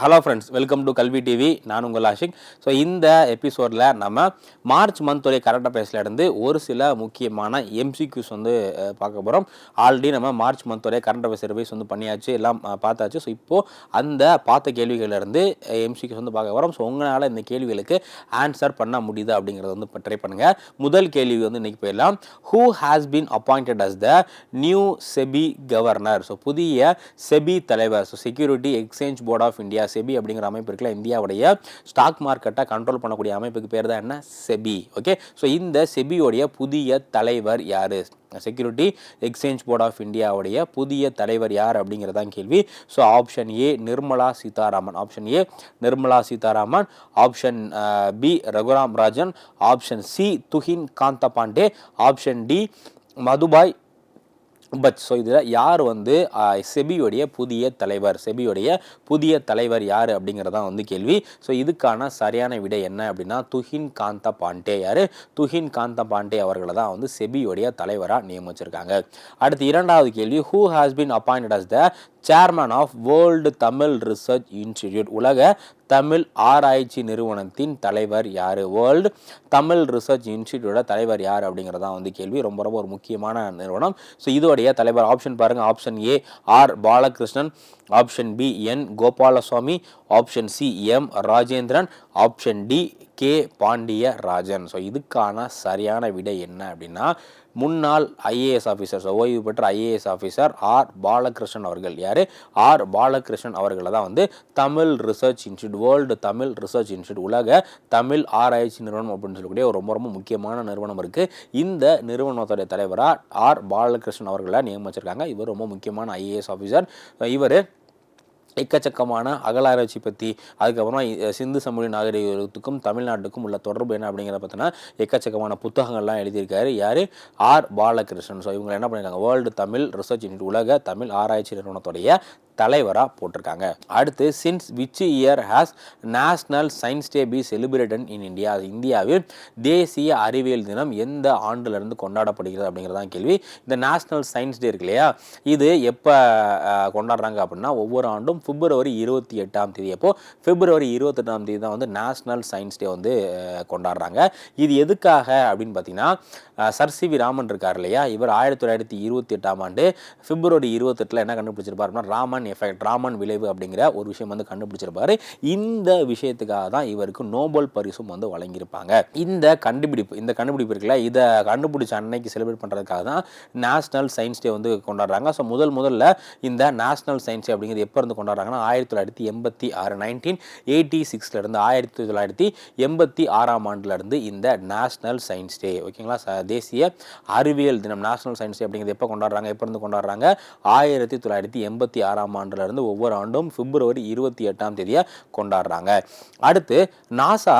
Hello friends welcome to Kalvi TV நான் உங்கள் Ashiq. So இந்த எபிசோடில் நம்ம மார்ச் மந்தோடைய கரண்ட் அஃபேர்ஸ்லேருந்து ஒரு சில முக்கியமான எம்சிக்யூஸ் வந்து பார்க்க போகிறோம் ஆல்ரெடி நம்ம மார்ச் மந்தோடைய கரண்ட் அஃபேர்ஸ் சர்வீஸ் வந்து பண்ணியாச்சு எல்லாம் பார்த்தாச்சு. ஸோ இப்போது அந்த பார்த்த கேள்விகளிலிருந்து எம்சிக்யூஸ் வந்து பார்க்க போகிறோம் ஸோ உங்களால் இந்த கேள்விகளுக்கு ஆன்சர் பண்ண முடியுதா அப்படிங்கிறத வந்து ட்ரை பண்ணுங்கள் முதல் கேள்வி வந்து இன்றைக்கி போயிடலாம். Who has been appointed as the new SEBI governor so புதிய செபி தலைவர். So security exchange board of India SEBI அப்படிங்கிற அமைப்பு இருக்குல்ல இந்தியாவுடைய ஸ்டாக் மார்க்கெட்டை கண்ட்ரோல் பண்ணக்கூடிய அமைப்புக்கு பேர் தான் என்ன? செபி. ஓகே ஸோ இந்த செபியோடைய புதிய தலைவர் யார்? செக்யூரிட்டி எக்ஸ்சேஞ்ச் போர்ட் ஆஃப் இந்தியாவுடைய புதிய தலைவர் யார் அப்படிங்கிறதான் கேள்வி. So option A Nirmala Sitharaman. Option A Nirmala Sitharaman. Option B uh, Raghuram Rajan. Option C Tuhin Kanta Pandey option D Madhabi Buch so இதில் யார் வந்து செபியுடைய செபியோடைய புதிய தலைவர் செபியோடைய புதிய தலைவர் யார் அப்படிங்கிறதான் வந்து கேள்வி. ஸோ இதுக்கான சரியான விடை என்ன அப்படின்னா துஹின் காந்த பாண்டே. யார்? துஹின் காந்த பாண்டே அவர்களை தான் வந்து செபியோடைய தலைவராக நியமிச்சிருக்காங்க. அடுத்து இரண்டாவது கேள்வி who has been appointed as the chairman of world Tamil research institute உலக தமிழ் ஆராய்ச்சி நிறுவனத்தின் தலைவர் யார்? வேர்ல்டு தமிழ் ரிசர்ச் இன்ஸ்டிடியூட்டோட தலைவர் யார் அப்படிங்கிறதான் வந்து கேள்வி. ரொம்ப ரொம்ப ஒரு முக்கியமான நிறுவனம். ஸோ இதோடைய தலைவர் ஆப்ஷன் பாருங்கள் option A R Balakrishnan. Option B N Gopalaswamy option C M Rajendran option D K Pandiya Rajan so இதுக்கான சரியான விடை என்ன அப்படின்னா முன்னாள் ஐஏஎஸ் ஆஃபீஸர் ஓய்வு பெற்ற ஐஏஎஸ் ஆஃபீஸர் ஆர் பாலகிருஷ்ணன் அவர்கள். யார்? ஆர் பாலகிருஷ்ணன் அவர்களை தான் வந்து Tamil research institute world Tamil research institute உலக தமிழ் ஆராய்ச்சி நிறுவனம் அப்படின்னு சொல்லக்கூடிய ஒரு ரொம்ப ரொம்ப முக்கியமான நிறுவனம் இருக்குது இந்த நிறுவனத்துடைய தலைவராக ஆர் பாலகிருஷ்ணன் அவர்களை நியமிச்சிருக்காங்க. இவர் ரொம்ப முக்கியமான ஐஏஎஸ் ஆஃபீஸர் இவர் எக்கச்சக்கமான அகலாராய்ச்சி பற்றி அதுக்கப்புறமா சிந்து சமொழி நாகரிகத்துக்கும் தமிழ்நாட்டுக்கும் உள்ள தொடர்பு என்ன அப்படிங்கிறத பார்த்தோன்னா எக்கச்சக்கமான புத்தகங்கள்லாம் எழுதியிருக்காரு. யார்? ஆர். பாலகிருஷ்ணன். ஸோ இவங்க என்ன பண்ணியிருக்காங்க வேர்ல்டு தமிழ் ரிசர்ச் இன்ஸ்டியூட் உலக தமிழ் ஆராய்ச்சி நிறுவனத்துடைய தலைவராக போட்டிருக்காங்க. அடுத்து since which year has national science day be celebrated in India இந்தியாவில் தேசிய அறிவியல் தினம் எந்த ஆண்டிலிருந்து கொண்டாடப்படுகிறது அப்படிங்கிறதான் கேள்வி. இந்த நேஷ்னல் சயின்ஸ் டே இருக்கு இல்லையா? இது எப்போ கொண்டாடுறாங்க அப்படின்னா ஒவ்வொரு ஆண்டும் பிப்ரவரி இருபத்தி எட்டாம் தேதி. அப்போ பிப்ரவரி இருபத்தெட்டாம் தேதி தான் வந்து நேஷ்னல் சயின்ஸ் டே வந்து கொண்டாடுறாங்க. இது எதுக்காக அப்படின்னு பார்த்தீங்கன்னா சர் சி வி ராமன் இருக்கார் இல்லையா? இவர் ஆயிரத்தி தொள்ளாயிரத்தி இருபத்தி எட்டாம் ஆண்டு பிப்ரவரி இருபத்தெட்டில் என்ன கண்டுபிடிச்சிருப்பார் அப்படின்னா ராமன் எஃபெக்ட் ராமன் விளைவு அப்படிங்கிற ஒரு விஷயம் வந்து கண்டுபிடிச்சிருப்பாரு. இந்த விஷயத்துக்காக தான் இவருக்கு நோபல் பரிசும் வந்து வழங்கியிருப்பாங்க. இந்த கண்டுபிடிப்பு இந்த கண்டுபிடிப்பு இருக்குல்ல இதை கண்டுபிடிச்ச அன்னைக்கு செலிப்ரேட் பண்ணுறதுக்காக தான் நேஷ்னல் சயின்ஸ் டே வந்து கொண்டாடுறாங்க. ஸோ முதல் முதல்ல இந்த நேஷ்னல் சயின்ஸ் டே அப்படிங்கிறது எப்போ இருந்து கொண்டாடுறாங்கன்னா ஆயிரத்தி தொள்ளாயிரத்தி எண்பத்தி ஆறு நைன்டீன் எயிட்டி சிக்ஸ்லேருந்து ஆயிரத்தி தொள்ளாயிரத்தி எண்பத்தி ஆறாம் ஆண்டுலேருந்து இந்த நேஷ்னல் சயின்ஸ் டே ஓகேங்களா ச- தேசிய அறிவியல் தினம் நேஷ்னல் சயின்ஸ் டே அப்படிங்கிறது எப்போ கொண்டாடுறாங்க எப்போ இருந்து கொண்டாடுறாங்க? ஆயிரத்தி தொள்ளாயிரத்தி எண்பத்தி ஆறாம் ஆண்டுலேருந்து ஒவ்வொரு ஆண்டும் பிப்ரவரி இருபத்தி எட்டாம் தேதியை கொண்டாடுறாங்க. அடுத்து நாசா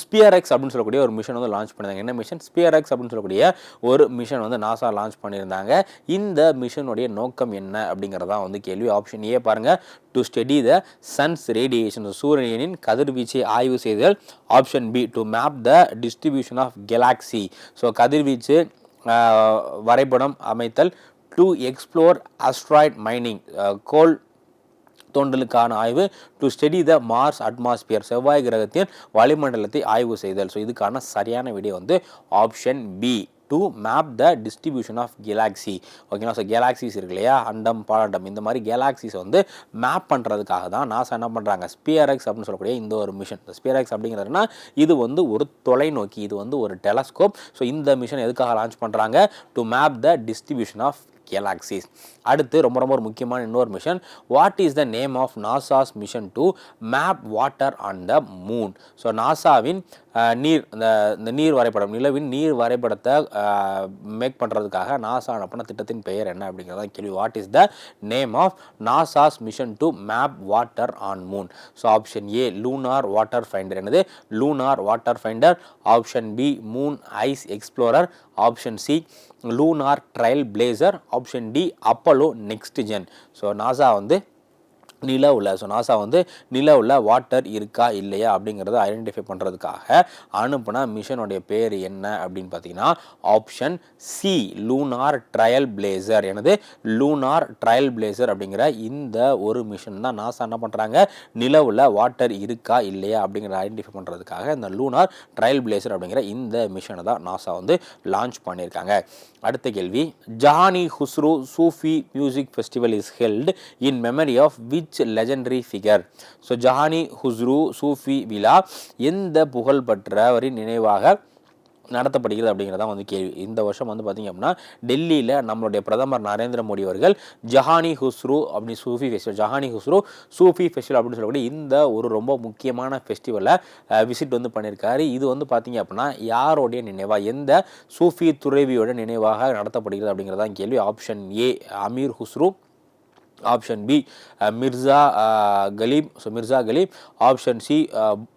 ஸ்பியர்எக்ஸ் அப்படின்னு சொல்லக்கூடிய ஒரு மிஷன் வந்து லான்ச் பண்ணியிருந்தாங்க. என்ன மிஷன் ஸ்பியர்எக்ஸ் அப்படின்னு சொல்லக்கூடிய ஒரு மிஷன் வந்து நாசா லான்ச் பண்ணியிருந்தாங்க. இந்த மிஷனுடைய நோக்கம் என்ன அப்படிங்கிறதா வந்து கேள்வி. ஆப்ஷன் ஏ பாருங்க. To study the sun's radiation சூரியனின் கதிர்வீச்சை ஆய்வு செய்தல். Option B to map the distribution of galaxy so கதிர்வீச்சு வரைபடம் அமைத்தல். டு எக்ஸ்ப்ளோர் அஸ்ட்ராய்ட் மைனிங் கோல் தோண்டலுக்கான ஆய்வு to study the Mars atmosphere செவ்வாய் கிரகத்தின் வளிமண்டலத்தை ஆய்வு செய்தல். ஸோ இதுக்கான சரியான விடை வந்து option B to map the distribution of galaxy ஓகேங்களா ஸோ கேலாக்சிஸ் இருக்கு இல்லையா? அண்டம் பாலண்டம் இந்த மாதிரி கேலாக்சிஸ் வந்து மேப் பண்ணுறதுக்காக தான் நாசா என்ன பண்ணுறாங்க ஸ்பியரக்ஸ் அப்படின்னு சொல்லக்கூடிய இந்த ஒரு மிஷன் ஸ்பியரக்ஸ் அப்படிங்கிறதுனா இது வந்து ஒரு தொலைநோக்கி இது வந்து ஒரு டெலஸ்கோப் ஸோ இந்த மிஷன் எதுக்காக லான்ச் பண்ணுறாங்க to map the distribution of galaxies அடுத்து ரொம்ப ரொம்ப ஒரு முக்கியமான இன்னொரு mission what is the name of NASA's mission to map water on the moon so நாசாவின் நீர் இந்த இந்த நீர் வரைபடம் நிலவின் நீர் வரைபடத்தை மேக் பண்ணுறதுக்காக நாசா அனுப்பின திட்டத்தின் பெயர் என்ன அப்படிங்கிறத கேள்வி. What is the name of NASA's mission to map water on moon so option A lunar water finder என்னது? Lunar water finder option B moon ice explorer option C lunar trailblazer option D Apollo next gen so NASA வந்து நிலவில். So NASA வந்து நிலவில் water இருக்கா இல்லையா அப்படிங்கிறத identify பண்ணுறதுக்காக அனுப்புன மிஷனுடைய பேர் என்ன அப்படின்னு பார்த்தீங்கன்னா option C lunar trailblazer எனது லூனார் ட்ரையல் பிளேசர் அப்படிங்கிற இந்த ஒரு மிஷன் தான் நாசா என்ன பண்ணுறாங்க நிலவில் வாட்டர் இருக்கா இல்லையா அப்படிங்கிறத ஐடென்டிஃபை பண்ணுறதுக்காக இந்த லூனார் ட்ரையல் பிளேசர் அப்படிங்கிற இந்த மிஷனை தான் நாசா வந்து லான்ச் பண்ணியிருக்காங்க. அடுத்த கேள்வி Jahani Khusrau Sufi music festival is held in memory of which legendary figure so Jahani Khusrau சூஃபி விழா எந்த புகழ்பெற்றவரின் நினைவாக நடத்தப்படுகிறது அப்படிங்கிறதான் வந்து கேள்வி. இந்த வருஷம் வந்து பார்த்திங்க அப்படின்னா டெல்லியில் நம்மளுடைய பிரதமர் நரேந்திர மோடி அவர்கள் ஜஹானி ஹுஸ்ரு அப்படி சூஃபி ஃபெஸ்டிவல் ஜஹானி ஹுஸ்ரு சூஃபி ஃபெஸ்டிவல் அப்படின்னு சொல்லக்கூடிய இந்த ஒரு ரொம்ப முக்கியமான ஃபெஸ்டிவலை விசிட் வந்து பண்ணியிருக்காரு. இது வந்து பார்த்திங்க அப்படின்னா யாரோடைய நினைவாக எந்த சூஃபி துறவியோட நினைவாக நடத்தப்படுகிறது அப்படிங்கிறதான் கேள்வி. Option A Amir Khusrau option B Mirza Ghalib so Mirza Ghalib option C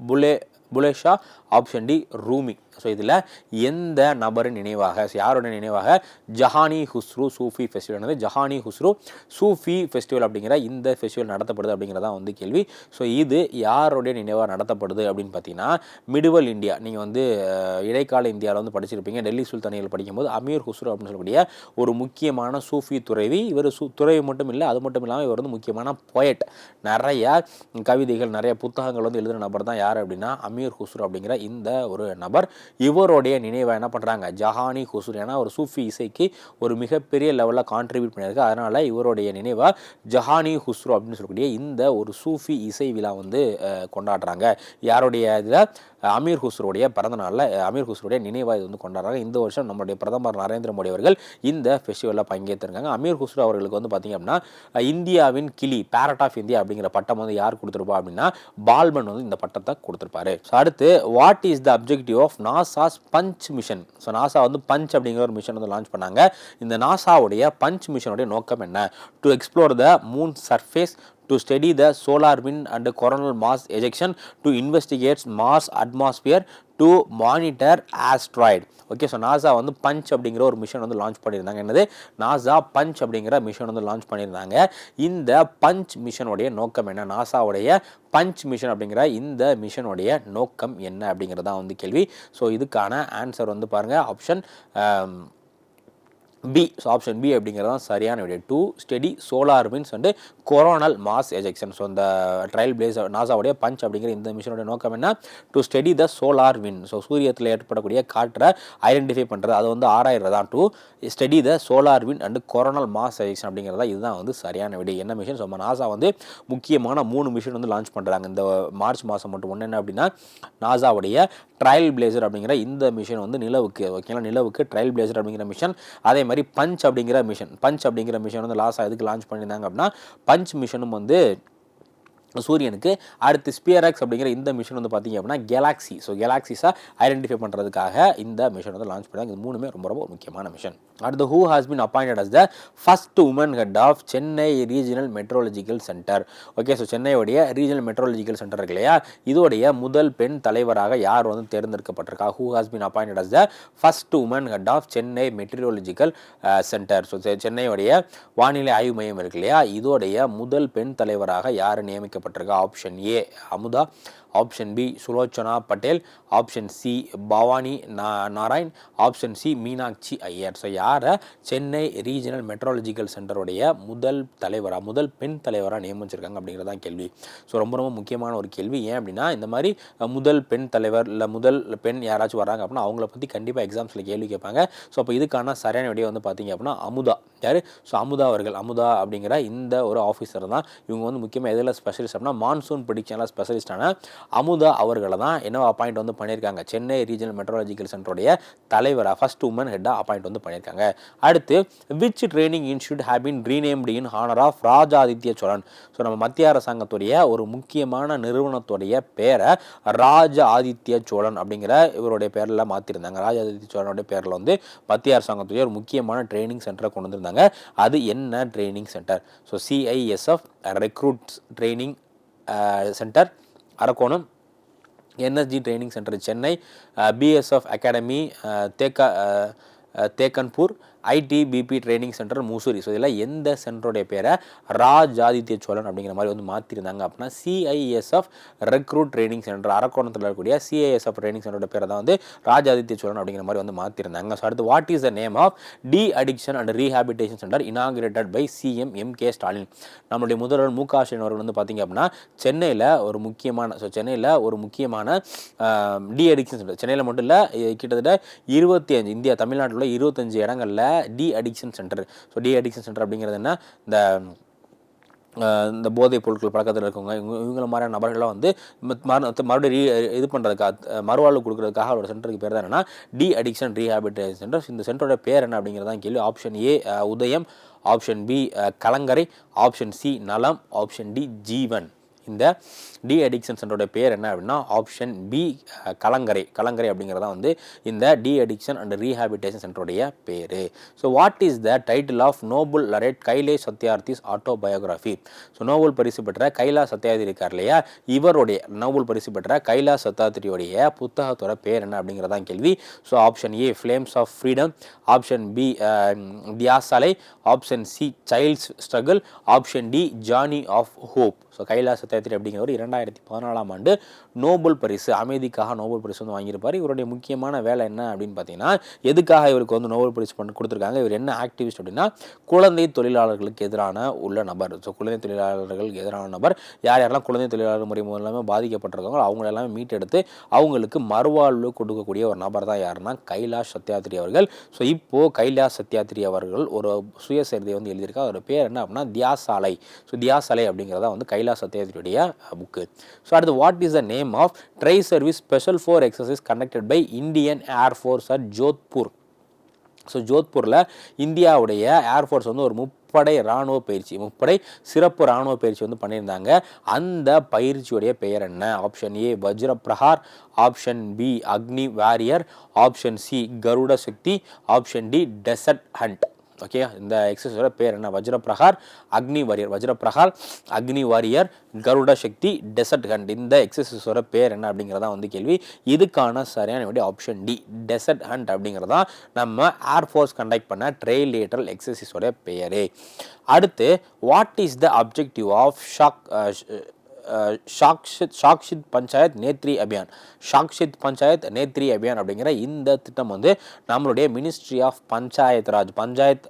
Bulleh Bulleh Shah option D Rumi so இதில் எந்த நபரின் நினைவாக யாரோட நினைவாக? ஜஹானி ஹுஸ்ரு சூஃபி ஃபெஸ்டிவல் வந்து ஜஹானி ஹுஸ்ரு சூஃபி ஃபெஸ்டிவல் அப்படிங்கிற இந்த ஃபெஸ்டிவல் நடத்தப்படுது அப்படிங்கிறதா வந்து கேள்வி. ஸோ இது யாருடைய நினைவாக நடத்தப்படுது அப்படின்னு பார்த்தீங்கன்னா மிடுவல் இந்தியா. நீங்கள் வந்து இடைக்கால இந்தியாவில் வந்து படிச்சிருப்பீங்க. டெல்லி சுல்தானியில் படிக்கும்போது அமீர் ஹுஸ்ரு அப்படின்னு சொல்லக்கூடிய ஒரு முக்கியமான சூஃபி துறைவி. இவர் சு துறைவி மட்டும் இல்லை அது மட்டும் இல்லாமல் இவர் வந்து முக்கியமான போயட் நிறைய கவிதைகள் நிறைய புத்தகங்கள் வந்து எழுதுகிற நபர் தான் யார் அப்படின்னா அமீர் ஹுஸ்ரு அப்படிங்கிற இந்த ஒரு நபர். இவருடைய நினைவை என்ன பண்ணுறாங்க ஜஹானி ஹுசூர் ஏன்னா ஒரு சூஃபி இசைக்கு ஒரு மிகப்பெரிய லெவலில் கான்ட்ரிபியூட் பண்ணியிருக்கு. அதனால் இவருடைய நினைவாக ஜஹானி ஹுஸ்ரு அப்படின்னு சொல்லக்கூடிய இந்த ஒரு சூஃபி இசை விழா வந்து கொண்டாடுறாங்க. யாருடைய இதில்? அமீர் ஹுஸ்ருடைய பிறந்த நாளில் அமீர் ஹுஸ்ருடைய நினைவாக இது வந்து கொண்டாடுறாங்க. இந்த வருஷம் நம்மளுடைய பிரதமர் நரேந்திர மோடி அவர்கள் இந்த ஃபெஸ்டிவலில் பங்கேற்றிருக்காங்க. அமீர் ஹுஸ்ரு அவர்களுக்கு வந்து பார்த்திங்க அப்படின்னா இந்தியாவின் கிளி பேரட் ஆஃப் இந்தியா அப்படிங்கிற பட்டம் வந்து யார் கொடுத்துருப்பா அப்படின்னா பால்மன் வந்து இந்த பட்டத்தை கொடுத்துருப்பாரு. ஸோ அடுத்து what is the objective of NASA's PUNCH mission. So NASA வந்து பஞ்ச் அப்படிங்கிற ஒரு மிஷன் வந்து லான்ச் பண்ணாங்க. இந்த நாசாவுடைய பஞ்ச் மிஷனுடைய நோக்கம் என்ன? To explore the moon surface to study the solar wind and coronal mass ejection to investigates Mars atmosphere to monitor asteroid okay so NASA வந்து பஞ்ச் அப்படிங்கிற ஒரு மிஷன் வந்து லான்ச் பண்ணியிருந்தாங்க. என்னது? நாசா பஞ்ச் அப்படிங்கிற மிஷன் வந்து லான்ச் பண்ணியிருந்தாங்க. இந்த பஞ்ச் மிஷனுடைய நோக்கம் என்ன? நாசாவுடைய பஞ்ச் மிஷன் அப்படிங்கிற இந்த மிஷனுடைய நோக்கம் என்ன அப்படிங்கிறதான் வந்து கேள்வி. ஸோ இதுக்கான ஆன்சர் வந்து பாருங்கள் option B so option B அப்படிங்கிறது தான் சரியான விடை. To study solar winds and coronal mass ejection so இந்த ட்ரையல் பிளேஸ் நாசாவுடைய பஞ்ச் அப்படிங்கிற இந்த மிஷனுடைய நோக்கம் என்ன? To study the solar wind so சூரியத்தில் ஏற்படக்கூடிய காற்றை ஐடென்டிஃபை பண்ணுறது அதை வந்து ஆராயிறதா to study the solar wind and coronal mass ejection அப்படிங்கிறதா இதுதான் வந்து சரியான விடை. என்ன மிஷன் ஸோ நாசா வந்து முக்கியமான மூணு மிஷன் வந்து லான்ச் பண்ணுறாங்க இந்த மார்ச் மாதம் மட்டும். ஒன்று என்ன அப்படின்னா நாசாவுடைய ட்ரையல் பிளேசர் அப்படிங்கிற இந்த மிஷன் வந்து நிலவுக்கு ஓகேங்களா நிலவுக்கு ட்ரையல் பிளேசர் அப்படிங்கிற மிஷன் அதே மாதிரி பஞ்ச் அப்படிங்கிற மிஷன் பஞ்ச் அப்படிங்கிற மிஷன் வந்து லாஸ்ட் எதுக்கு லான்ச் பண்ணியிருந்தாங்க அப்படின்னா பஞ்ச் மிஷனும் வந்து சூரியனுக்கு அடுத்து ஸ்பியராக்ஸ் அப்படிங்கிற இந்த மிஷன் வந்து பார்த்தீங்க அப்படின்னா கேலாக்ஸி ஸோ கேலாக்ஸிஸாக ஐடென்டிஃபை பண்ணுறதுக்காக இந்த மிஷன் வந்து லான்ச் பண்ணாங்க இது மூணுமே ரொம்ப ரொம்ப முக்கியமான மிஷன் அடுத்து who has been appointed as the first woman head of Chennai regional meteorological centre okay so சென்னையுடைய regional meteorological centre இருக்கு இல்லையா? இதோடைய முதல் பெண் தலைவராக யார் வந்து தேர்ந்தெடுக்கப்பட்டிருக்கா? Who has been appointed as the first woman head of Chennai meteorological centre so சென்னையுடைய வானிலை ஆய்வு மையம் இருக்கு இல்லையா? இதோடைய முதல் பெண் தலைவராக யார் நியமிக்கப்பட்டிருக்கா option A Amudha. Option B Sulochana Patel option C Bhavani Na Narayan option C Meenakshi Iyer. So யாரை? சென்னை ரீஜனல் மெட்ராலஜிக்கல் சென்டருடைய முதல் தலைவராக முதல் பெண் தலைவராக நியமிச்சிருக்காங்க அப்படிங்கிறது தான் கேள்வி. ஸோ ரொம்ப ரொம்ப முக்கியமான ஒரு கேள்வி. ஏன் அப்படின்னா இந்த மாதிரி முதல் பெண் தலைவர் இல்லை முதல் பெண் யாராச்சும் வராங்க அப்படின்னா அவங்கள பற்றி கண்டிப்பாக எக்ஸாம்ஸில் கேள்வி கேட்பாங்க. ஸோ அப்போ இதுக்கான சரியான விடையை வந்து பார்த்தீங்க அப்படின்னா அமுதா. யார்? ஸோ அமுதா அவர்கள். அமுதா அப்படிங்கிற இந்த ஒரு ஆஃபீஸர் தான். இவங்க வந்து முக்கியமாக எதில் ஸ்பெஷலிஸ்ட் அப்படின்னா மான்சூன் ப்ரிடிக்ஷனில் ஸ்பெஷலிஸ்டான அமுதா அவர்களை தான் என்ன அப்பாயிண்ட் வந்து பண்ணியிருக்காங்க. சென்னை ரீஜனல் மெட்ரோலஜிக்கல் சென்டருடைய தலைவராக ஃபர்ஸ்ட் உமன் ஹெட்டாக அப்பாயிண்ட் வந்து பண்ணியிருக்காங்க. அடுத்து which training institute have been renamed in honour of Rajaditya Cholan? So நம்ம மத்திய அரசாங்கத்துடைய ஒரு முக்கியமான நிறுவனத்துடைய பேரை ராஜ ஆதித்ய சோழன் அப்படிங்கிற இவருடைய பேரில் மாற்றிருந்தாங்க ராஜாதித்ய சோழனுடைய பேரில் வந்து மத்திய அரசாங்கத்துடைய ஒரு முக்கியமான ட்ரைனிங் சென்டரை கொண்டு வந்திருந்தாங்க. அது என்ன training centre so CISF recruits training centre Arakkonam NSG training centre Chennai BSF academy Teka Tekanpur ITBP training centre Mussoorie. So இதில் எந்த சென்டருடைய பேரை? ராஜ் ஆதித்ய சோழன் அப்படிங்கிற மாதிரி வந்து மாற்றிருந்தாங்க அப்படின்னா சிஐஎஸ்எஃப் ரெக்ரூட் ட்ரைனிங் சென்டர் அரக்கோணத்தில் இருக்கக்கூடிய சிஐஎஸ்எஃப் ட்ரைனிங் சென்டரோட பேரை தான் வந்து ராஜ் ஆதித்ய சோழன் அப்படிங்கிற மாதிரி வந்து மாற்றிருந்தாங்க ஸோ அடுத்து what is the name of de addiction and rehabilitation centre inaugurated by CM M K Stalin நம்மளுடைய முதல்வர் மு க ஸ்டாலின் அவர்கள் வந்து பார்த்தீங்க அப்படின்னா சென்னையில் ஒரு முக்கியமான ஸோ சென்னையில் ஒரு முக்கியமான டி அடிக்ஷன் சென்டர் சென்னையில் மட்டும் இல்லை கிட்டத்தட்ட இருபத்தி அஞ்சு இந்தியா தமிழ்நாட்டில் உள்ள இருபத்தஞ்சு இடங்களில் de addiction centre so de addiction centre அப்படிங்கிறது என்ன? இந்த இந்த போதைப் பொருட்கள் பழக்கத்தில் இருக்கவங்க இவங்க இவங்கள மாதிரியான நபர்கள்லாம் வந்து மறு- மறுபடியும் ரீ இது பண்ணுறதுக்காக மறுவாழ்வு கொடுக்குறதுக்காக ஒரு சென்டருக்கு பேர் தான் என்னன்னா டி அடிக்ஷன் ரீஹாபிலிட்டேஷன் சென்டர் இந்த சென்டரோட பேர் என்ன அப்படிங்கிறதான் கேள்வி. Option A Udhayam. Option B Kalangarai. Option C Nalam. Option D Jeevan. இந்த டி அடிக்ஷன் சென்டரோட பேர் என்ன அப்படின்னா ஆப்ஷன் பி கலங்கரை. கலங்கரை அப்படிங்கிறதா வந்து இந்த டி அடிக்ஷன் அண்ட் ரீஹாபிட்டேஷன் சென்டருடைய பேர். So what is the title of Nobel laureate Kailash Satyarthi's autobiography so Nobel பரிசு பெற்ற கைலா சத்யார்த்தி இருக்கார் இல்லையா? இவருடைய நோபல் பரிசு பெற்ற கைலா சத்யார்த்தியுடைய புத்தகத்தோட பேர் என்ன அப்படிங்கிறதான் கேள்வி. So option A flames of freedom option B Diyasalai. Option C child's struggle option D journey of hope so Kaila Satyarthi அப்படிங்கிறவர் ரெண்டாயிரத்தி பதினாலாம் ஆண்டு நோபல் பரிசு அமைதிக்காக நோபல் பரிசு வந்து வாங்கியிருப்பார். இவருடைய முக்கியமான வேலை என்ன அப்படின்னு பார்த்தீங்கன்னா எதுக்காக இவருக்கு வந்து நோபல் பரிசு பண்ணி கொடுத்துருக்காங்க இவர் என்ன ஆக்டிவிஸ்ட் அப்படின்னா குழந்தை தொழிலாளர்களுக்கு எதிரான உள்ள நபர் ஸோ குழந்தை தொழிலாளர்களுக்கு எதிரான நபர் யார் யாரெல்லாம் குழந்தை தொழிலாளர் முறை மூலமாக பாதிக்கப்பட்டிருக்காங்களோ அவங்க எல்லாமே மீட்டெடுத்து அவங்களுக்கு மறுவாழ்வு கொடுக்கக்கூடிய ஒரு நபர் தான் யாருன்னா கைலாஷ் சத்யாத்ரி அவர்கள். ஸோ இப்போது கைலாஷ் சத்யாத்ரி அவர்கள் ஒரு சுயசரிதை வந்து எழுதியிருக்காங்க அவர் பேர் என்ன அப்படின்னா தியாசாலை. ஸோ தியாசாலை அப்படிங்கிறதா வந்து கைலாஷ் சத்யாத்ரியுடைய புக்கு ஸோ அடுத்து what is the name of tri service special for exercise conducted by Indian air force at Jodhpur so ஜோத்பூரில் இந்தியாவுடைய ஏர்ஃபோர்ஸ் வந்து ஒரு முப்படை இராணுவ பயிற்சி முப்படை சிறப்பு இராணுவ பயிற்சி வந்து பண்ணியிருந்தாங்க. அந்த பயிற்சியுடைய பெயர் என்ன? Option A Vajra Prahar option B Agni warrior option C Garuda Shakti option D desert hunt okay இந்த எக்ஸசைஸோட பேர் என்ன? வஜ்ர பிரஹார் Agni warrior Vajraprahar Agni warrior Garuda Shakti desert hunt இந்த எக்ஸசைஸோட பேர் என்ன அப்படிங்கிறதா வந்து கேள்வி. இதுக்கான சரியான வேண்டிய ஆப்ஷன் டி டெசர்ட் ஹண்ட் அப்படிங்கிறதா நம்ம ஏர்ஃபோர்ஸ் கண்டக்ட் பண்ண ட்ரெயில் லேட்டரல் எக்ஸசைஸோட பெயரே அடுத்து what is the objective of Shak Shakshit Shakshit Panchayat Netri Abhiyan. Shakshit Panchayat Netri Abhiyan அப்படிங்கிற இந்த திட்டம் வந்து நம்மளுடைய மினிஸ்ட்ரி ஆஃப் பஞ்சாயத் ராஜ் பஞ்சாயத்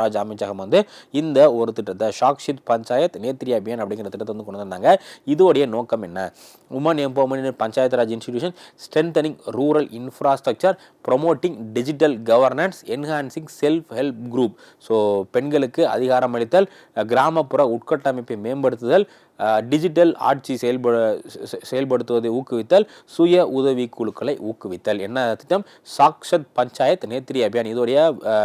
ராஜ் அமைச்சகம் வந்து இந்த ஒரு திட்டத்தை ஷாக்ஷித் பஞ்சாயத் நேத்ரி அபியான் அப்படிங்கிற திட்டத்தை வந்து கொண்டு வந்தாங்க. இதோடைய நோக்கம் என்ன? Woman empowerment in Panchayat Raj institution strengthening rural infrastructure promoting digital governance enhancing self help group so பெண்களுக்கு அதிகாரம் அளித்தல் கிராமப்புற உட்கட்டமைப்பை மேம்படுத்துதல் டிஜிட்டல் ஆட்சி செயல்பட செயல்படுத்துவதை ஊக்குவித்தல் சுய உதவி குழுக்களை ஊக்குவித்தல். என்ன திட்டம்? சாக்ஷத் பஞ்சாயத் நேத்ரி அபியான். இதோடைய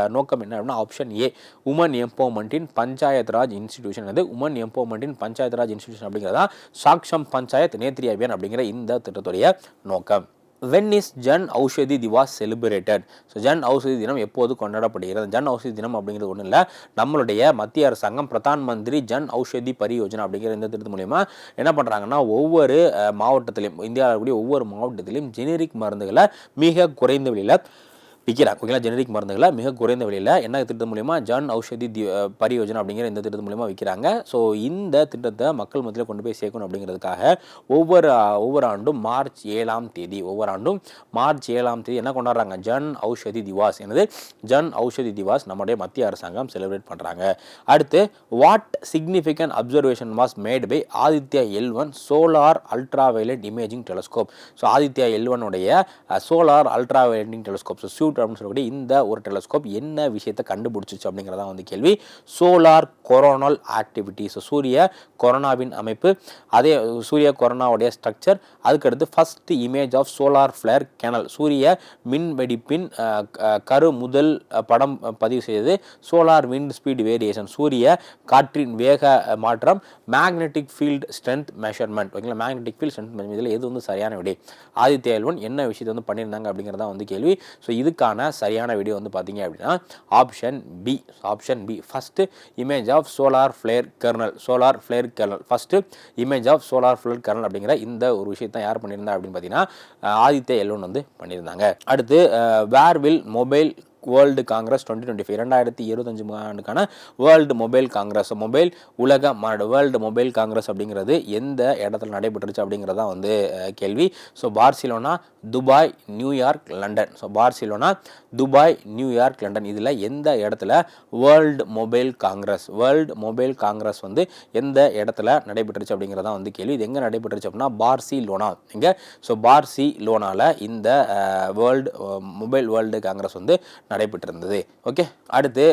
நோக்கம் என்ன அப்படின்னா option A woman empowerment in Panchayat Raj institution அது woman empowerment in Panchayat Raj institution அப்படிங்கிறதா சாக்ஷம் பஞ்சாயத் நேத்ரி அபியான் அப்படிங்கிற இந்த திட்டத்துடைய நோக்கம். When is Jan Aushadhi Diwas celebrated. So Jan Aushadhi தினம் எப்போது கொண்டாடப்படுகிறது? ஜன் ஔஷதி தினம் அப்படிங்கிறது ஒன்றும் இல்லை. நம்மளுடைய மத்திய அரசாங்கம் பிரதான் மந்திரி ஜன் ஔஷதி பரியோஜனா அப்படிங்கிற இந்த திட்டத்து மூலிமா என்ன பண்ணுறாங்கன்னா ஒவ்வொரு மாவட்டத்திலையும் இந்தியாவில் இருக்கக்கூடிய ஒவ்வொரு மாவட்டத்திலையும் ஜெனரிக் மருந்துகளை மிக குறைந்த விலையில் விற்கிறாங்க ஓகேங்களா ஜெனரிக் மருந்துகளை மிக குறைந்த விலையில் என்ன திட்டம் மூலிமா ஜன் ஔஷதி தி பரியோஜனை பரியோஜனா அப்படிங்கிற இந்த திட்டத்து மூலிமா விற்கிறாங்க ஸோ இந்த திட்டத்தை மக்கள் மத்தியில் கொண்டு போய் சேர்க்கணும் அப்படிங்கிறதுக்காக ஒவ்வொரு ஒவ்வொரு ஆண்டும் மார்ச் ஏழாம் தேதி ஒவ்வொரு ஆண்டும் மார்ச் ஏழாம் தேதி என்ன கொண்டாடுறாங்க? ஜன் ஔஷதி திவாஸ் எனது ஜன் ஔஷதி திவாஸ் நம்முடைய மத்திய அரசாங்கம் செலிப்ரேட் பண்ணுறாங்க அடுத்து what significant observation was made by Aditya L one solar ultra violet imaging telescope? So Aditya L ஒனுடைய solar ultra violet imaging telescope. So SUIT அப்படின்னு சொல்லக்கூடிய இந்த ஒரு டெலஸ்கோப் என்ன விஷயத்தை கண்டுபிடிச்சிச்சு அப்படிங்கிறதான் வந்து கேள்வி. சோலார் கொரோனல் ஆக்டிவிட்டி ஸோ சூரிய கொரோனாவின் அமைப்பு அதே சூரிய கொரோனாவுடைய ஸ்ட்ரக்சர் அதுக்கடுத்து first image of solar flare kernel சூரிய மின் வெடிப்பின் கரு முதல் படம் பதிவு செய்தது சோலார் விண்ட் ஸ்பீட் வேரியேஷன் சூரிய காற்றின் வேக மாற்றம் மேக்னெட்டிக் ஃபீல்ட் ஸ்ட்ரென்த் மெஷர்மெண்ட் ஓகேங்களா? மேக்னெட்டிக் ஃபீல்ட் ஸ்ட்ரென்த் இதில் எது வந்து சரியான விடை? ஆதித்ய என்ன விஷயத்தை வந்து பண்ணியிருந்தாங்க அப்படிங்கிறதான் வந்து கேள்வி. ஸோ இதுக்கான சரியான வீடியோ வந்து பார்த்தீங்க அப்படின்னா option B option B first image of solar flare kernel solar flare kernel first image of solar flare kernel அப்படிங்கிற இந்த ஒரு விஷயத்தை யார் பண்ணியிருந்தா அப்படின்னு பார்த்தீங்கன்னா ஆதித்ய எல்லோன் வந்து பண்ணியிருந்தாங்க. அடுத்து where will mobile world congress twenty twenty five இரண்டாயிரத்தி இருபத்தஞ்சு ஆண்டுக்கான வேர்ல்டு மொபைல் காங்கிரஸ் மொபைல் உலக மாநாடு. வேர்ல்டு மொபைல் காங்கிரஸ் அப்படிங்கிறது எந்த இடத்துல நடைபெற்றுச்சு அப்படிங்கிறதா வந்து கேள்வி. So Barcelona Dubai New York London. So Barcelona Dubai New York London. இதில் எந்த இடத்துல world mobile congress world mobile congress வந்து எந்த இடத்துல நடைபெற்றுச்சு அப்படிங்கிறதா வந்து கேள்வி. இது எங்கே நடைபெற்றுச்சு அப்படின்னா பார்சி லோனா எங்கே ஸோ பார்சி லோனாவில் இந்த வேர்ல்டு மொபைல் வேர்ல்டு காங்கிரஸ் வந்து நடைபெற்றிருந்தது. ஓகே அடுத்து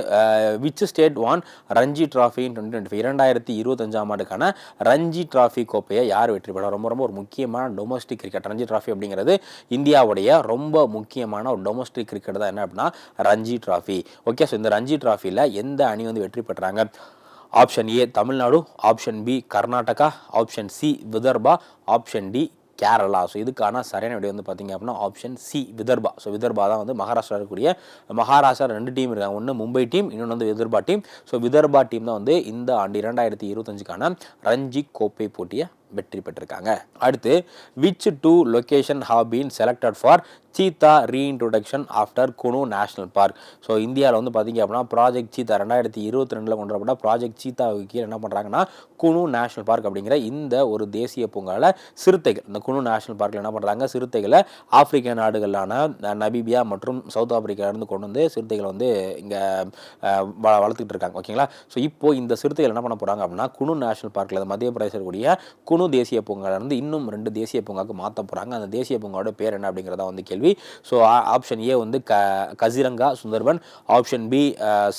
which state won Ranji trophy twenty twenty இரண்டாயிரத்தி இருபத்தஞ்சாம் ஆண்டுக்கான ரஞ்சி ட்ராஃபி கோப்பையை யார் வெற்றி பெறா ரொம்ப ரொம்ப ஒரு முக்கியமான டொமஸ்டிக் கிரிக்கெட் ரஞ்சி ட்ராஃபி அப்படிங்கிறது இந்தியாவுடைய ரொம்ப முக்கியமான ஒரு டொமஸ்டிக் கிரிக்கெட் தான். என்ன அப்படின்னா ரஞ்சி ட்ராஃபி ஓகே ஸோ இந்த ரஞ்சி ட்ராஃபியில் எந்த அணி வந்து வெற்றி பெற்றாங்க? Option A Tamil Nadu. Option B Karnataka. Option C Vidarbha. Option D Kerala. So இதுக்கான சரியான விடை வந்து பார்த்திங்க அப்படின்னா option C Vidarbha. So Vidarbha தான் வந்து மகாராஷ்டிரா இருக்கக்கூடிய மகாராஷ்டிரா ரெண்டு டீம் இருக்காங்க. ஒன்று மும்பை டீம் இன்னொன்று வந்து Vidarbha team so Vidarbha team தான் வந்து இந்த ஆண்டு இரண்டாயிரத்தி இருபத்தஞ்சுக்கான ரஞ்சி கோப்பை போட்டியை வெற்றி பெற்றிருக்காங்க. அடுத்து which two location have been selected for cheetah reintroduction after Kuno national park so இந்தியாவில் வந்து பார்த்தீங்க அப்படின்னா ப்ராஜெக்ட் சீத்தா ரெண்டாயிரத்தி இருபத்தி ரெண்டில் கொண்டு வரப்பட்ட ப்ராஜெக்ட் சீத்தாவுக்கு கீழே என்ன பண்ணுறாங்கன்னா குனு நேஷனல் பார்க் அப்படிங்கிற இந்த ஒரு தேசிய பூங்காவில் சிறுத்தைகள் இந்த குனு நேஷனல் பார்க்கில் என்ன பண்ணுறாங்க சிறுத்தைகளை ஆப்பிரிக்க நாடுகளான நபீபியா மற்றும் சவுத் ஆப்பிரிக்காவிலேருந்து கொண்டு வந்து சிறுத்தைகளை வந்து இங்கே வளர்த்துக்கிட்டு இருக்காங்க. ஓகேங்களா ஸோ இப்போ இந்த சிறுத்தைகள் என்ன பண்ண போகிறாங்க அப்படின்னா குனு நேஷனல் பார்க்கில் மத்திய பிரதேச இருக்கக்கூடிய குனு தேசிய பூங்கால இருந்து இன்னும் ரெண்டு தேசிய பூங்காவுக்கு மாற்ற போகிறாங்க அந்த தேசிய பூங்காவோட பேர் என்ன அப்படிங்கிறதா வந்து கேள்வி ஸோ ஆப்ஷன் ஏ வந்து க Kaziranga Sundarban. Option B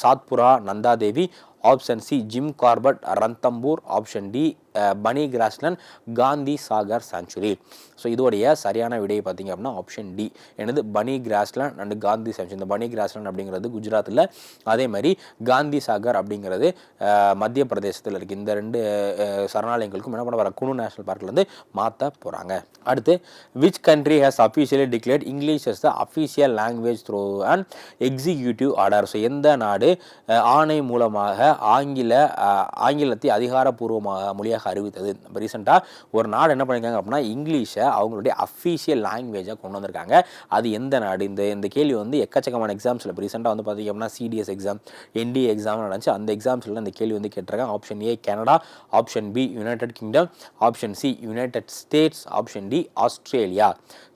Satpura Nanda Devi. Option C Jim Corbett Ranthambore. Option D Banni grassland Gandhi Sagar sanctuary so இதோடைய சரியான விடையை பார்த்தீங்க அப்படின்னா ஆப்ஷன் டி எனது பனி கிராஸ்லண்ட் அண்ட் காந்தி சாங்சுரி இந்த பனி கிராஸ்லண்ட் அப்படிங்கிறது குஜராத்தில் அதே மாதிரி காந்தி சாகர் அப்படிங்கிறது மத்திய பிரதேசத்தில் இருக்குது இந்த ரெண்டு சரணாலயங்களுக்கும் என்ன பண்ண வர குனு நேஷனல் பார்க்லேருந்து மாற்ற போகிறாங்க அடுத்து which country has officially declared English as the official language through and executive order so எந்த நாடு ஆணை மூலமாக ஆங்கில ஆங்கிலத்தை அதிகாரப்பூர்வமாக மொழியாக அறிவித்தது. இப்போ ரீசெண்டாக ஒரு நாடு என்ன பண்ணியிருக்காங்க அப்படின்னா இங்கிலீஷை அவங்களுடைய அஃபீஷியல் லாங்குவேஜாக கொண்டு வந்திருக்காங்க. அது எந்த நாடு? இந்த இந்த கேள்வி வந்து எக்கச்சக்கமான எக்ஸாம்ஸில் இப்போ ரீசெண்டாக வந்து பார்த்தீங்க அப்படின்னா சிடிஎஸ் எக்ஸாம் என்டிஏ எக்ஸாம் நடந்துச்சு. அந்த எக்ஸாம்ஸில் இந்த கேள்வி வந்து கேட்டிருக்காங்க. Option A Canada option B United Kingdom option C United States option D Australia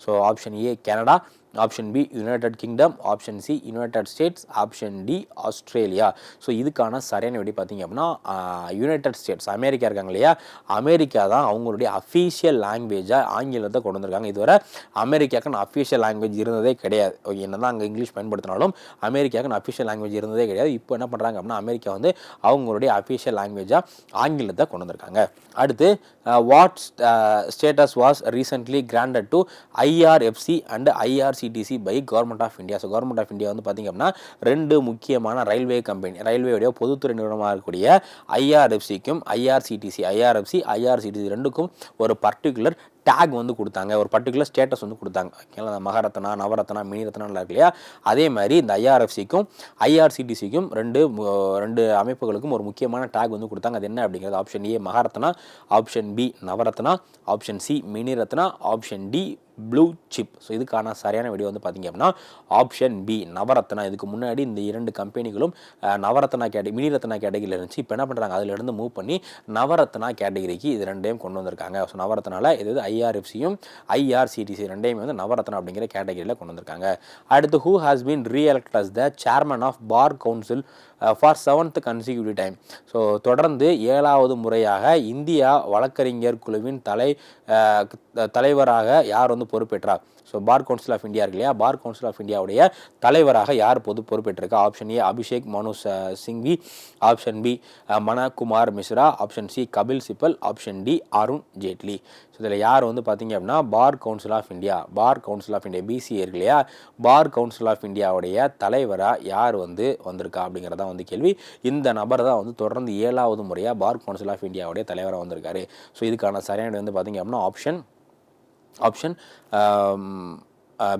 so option A Canada option B United Kingdom option C United States option D Australia. So இதுக்கான சரியான விடை பார்த்தீங்க அப்படின்னா யுனைடெட் ஸ்டேட்ஸ். அமெரிக்கா இருக்காங்க இல்லையா? America தான் அவங்களுடைய official லாங்குவேஜாக ஆங்கிலத்தை கொண்டு வந்திருக்காங்க. இதுவரை அமெரிக்காக்குன்னு அஃபீஷியல் லாங்குவேஜ் இருந்ததே கிடையாது. ஓகே என்ன தான் அங்கே இங்கிலீஷ் பயன்படுத்தினாலும் அமெரிக்காக்குன்னு அஃபீஷியல் லாங்குவேஜ் இருந்ததே கிடையாது. இப்போ என்ன பண்ணுறாங்க அப்படின்னா அமெரிக்கா வந்து அவங்களுடைய அஃபீஷியல் லாங்குவேஜாக ஆங்கிலத்தை கொண்டு வந்திருக்காங்க. அடுத்து what status was recently granted to IRFC and IRCTC by government of India so government of India வந்து பார்த்திங்க அப்படின்னா ரெண்டு முக்கியமான ரயில்வே கம்பெனி ரயில்வேயுடைய பொதுத்துறை நிறுவனமாக இருக்கக்கூடிய ஐஆர்எஃப்சிக்கும் ஐஆர்சிடிசி ஐஆர்எஃப்சி ஐஆர்சிடிசி ரெண்டுக்கும் ஒரு பர்டிகுலர் டேக் வந்து கொடுத்தாங்க. ஒரு பர்டிகுலர் ஸ்டேட்டஸ் வந்து கொடுத்தாங்க. ஓகேங்களா? மகாரத்னா நவரத்னா மினி இருக்கு இல்லையா? அதே மாதிரி இந்த ஐஆர்எஃப்சிக்கும் ஐஆர்சிடிசிக்கும் ரெண்டு ரெண்டு அமைப்புகளுக்கும் ஒரு முக்கியமான டேக் வந்து கொடுத்தாங்க. அது என்ன அப்படிங்கிறது? Option A Maharatna option B Navratna option C mini Ratna option D blue chip so இதுக்கான சரியான வீடியோ வந்து பார்த்தீங்க அப்படின்னா ஆப்ஷன் பி நவரத்னா. இதுக்கு முன்னாடி இந்த இரண்டு கம்பெனிகளும் நவரத்னா கேட்டகரி மினி ரத்னா கேட்டகரியில் இருந்துச்சு. இப்போ என்ன பண்ணுறாங்க அதிலிருந்து மூவ் பண்ணி நவரத்னா கேட்டகரிக்கு இது ரெண்டையும் கொண்டு வந்திருக்காங்க. ஸோ நவரத்னால இது வந்து ஐஆர்எஃப்சியும் ஐஆர்சிடிசி ரெண்டையுமே வந்து நவரத்னா அப்படிங்கிற கேட்டகரியில் கொண்டு வந்திருக்காங்க. அடுத்து who has been reelect as the chairman of bar council for seventh consecutive time so தொடர்ந்து ஏழாவது முறையாக இந்தியா வழக்கறிஞர் குழுவின் தலை uh, தலைவராக யார் வந்து பொறுப்பேற்றார்? So bar council of India இருக்கு இல்லையா? பார் கவுன்சில் ஆஃப் இந்தியாவுடைய தலைவராக யார் பொது பொறுப்பேற்றிருக்கா? Option A Abhishek Manu Singhvi option B Manan Kumar Mishra option C Kapil Sibal option D Arun Jaitley so இதில் யார் வந்து பார்த்தீங்க அப்படின்னா bar council of India. Bar council of India BCA இருக்கு இல்லையா? பார் கவுன்சில் ஆஃப் இந்தியாவுடைய தலைவராக யார் வந்து வந்திருக்கா அப்படிங்கிறதா வந்து கேள்வி. இந்த நபர் தான் வந்து தொடர்ந்து ஏழாவது முறையாக பார் கவுன்சில் ஆஃப் இந்தியாவுடைய தலைவராக வந்திருக்காரு. ஸோ இதுக்கான சரியான வந்து பார்த்தீங்க அப்படின்னா option option